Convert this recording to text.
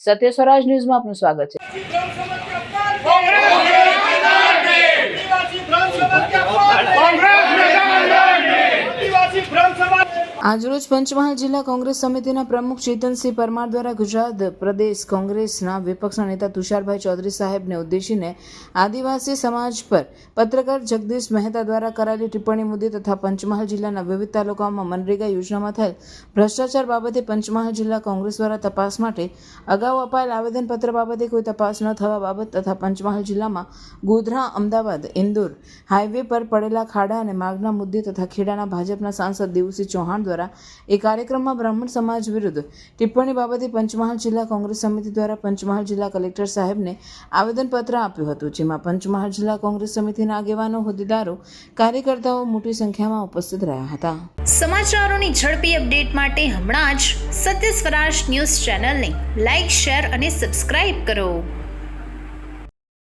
સત્ય સ્વરાજ ન્યૂઝમાં આપનું સ્વાગત છે આદિવાસી ભ્રમ સમાજ કે કોંગ્રેસ આદિવાસી ભ્રમ સમાજ આજરોજ પંચમહાલ જિલ્લા કોંગ્રેસ સમિતિના પ્રમુખ ચેતનસિંહ પરમાર દ્વારા ગુજરાત પ્રદેશ કોંગ્રેસના વિપક્ષના નેતા તુષારભાઈ ચૌધરી સાહેબને ઉદ્દેશીને આદિવાસી સમાજ પર પત્રકાર જગદીશ મહેતા દ્વારા કરાયેલી ટિપ્પણી મુદ્દે તથા પંચમહાલ જિલ્લાના વિવિધ તાલુકાઓમાં મનરેગા યોજનામાં થયેલ ભ્રષ્ટાચાર બાબતે પંચમહાલ જિલ્લા કોંગ્રેસ દ્વારા તપાસ માટે અગાઉ અપાયેલ આવેદનપત્ર બાબતે કોઈ તપાસ ન થવા બાબત તથા પંચમહાલ જિલ્લામાં ગોધરા, અમદાવાદ, ઇન્દોર હાઈવે પર પડેલા ખાડા અને માર્ગના મુદ્દે તથા ખેડાના ભાજપના સાંસદ દેવુસિંહ ચૌહાણ દ્વારા એ કાર્યક્રમમાં બ્રાહ્મણ સમાજ વિરુદ્ધ ટિપ્પણી બાબતે પંચમહાલ જિલ્લા કોંગ્રેસ સમિતિ દ્વારા પંચમહાલ જિલ્લા કલેક્ટર સાહેબને આવેદનપત્ર આપ્યું હતું, જેમાં પંચમહાલ જિલ્લા કોંગ્રેસ સમિતિના આગેવાનો, હોદ્દેદારો, કાર્યકર્તાઓ મોટી સંખ્યામાં ઉપસ્થિત રહ્યા હતા. સમાચારોની ઝડપી અપડેટ માટે હમણાં જ સત્ય સ્વરાજ ન્યૂઝ ચેનલને લાઇક શેર અને સબસ્ક્રાઇબ કરો.